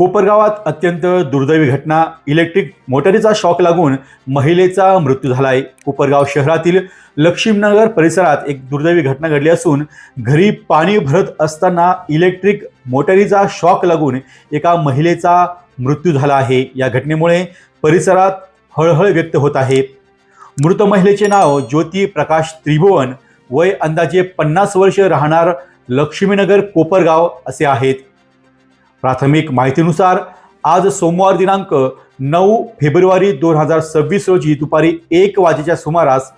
कोपरगावात अत्यंत दुर्दैवी घटना. इलेक्ट्रिक मोटारीचा शॉक लागून महिलेचा मृत्यू झाला आहे कोपरगाव शहरातील लक्ष्मीनगर परिसरात एक दुर्दैवी घटना घडली असून घरी पाणी भरत असताना इलेक्ट्रिक मोटारीचा शॉक लागून एका महिलेचा मृत्यू झाला आहे. या घटनेमुळे परिसरात हळहळ व्यक्त होत आहे. मृत महिलेचे नाव ज्योती प्रकाश त्रिभुवन. वय अंदाजे पन्नास वर्ष राहणार लक्ष्मीनगर कोपरगाव असे आहेत. प्राथमिक माहितीनुसार आज सोमवार दिनांक नऊ फेब्रुवारी दोन हजार सव्वीस रोजी दुपारी एक वाजेच्या सुमारास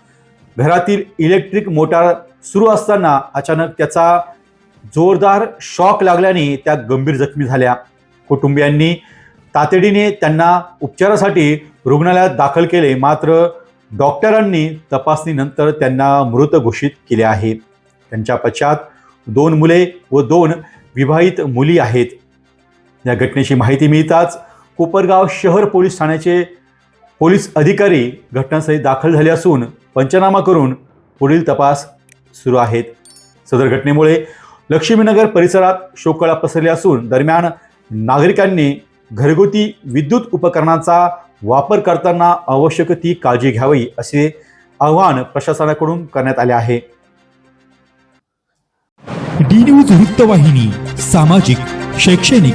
घरातील इलेक्ट्रिक मोटार सुरू असताना अचानक त्याचा जोरदार शॉक लागल्याने त्या गंभीर जखमी झाल्या. कुटुंबियांनी तातडीने त्यांना उपचारासाठी रुग्णालयात दाखल केले मात्र डॉक्टरांनी तपासणीनंतर त्यांना मृत घोषित केले आहे. त्यांच्या पश्चात दोन मुले व दोन विवाहित मुली आहेत. या घटनेची माहिती मिळताच कोपरगाव शहर पोलीस ठाण्याचे पोलीस अधिकारी घटनास्थळी दाखल झाले असून पंचनामा करून पुढील तपास सुरू आहेत. सदर घटनेमुळे लक्ष्मीनगर परिसरात शोककळा पसरली असून दरम्यान नागरिकांनी घरगुती विद्युत उपकरणांचा वापर करताना आवश्यक ती काळजी घ्यावी असे आवाहन प्रशासनाकडून करण्यात आले आहे. डी न्यूज वृत्तवाहिनी सामाजिक शैक्षणिक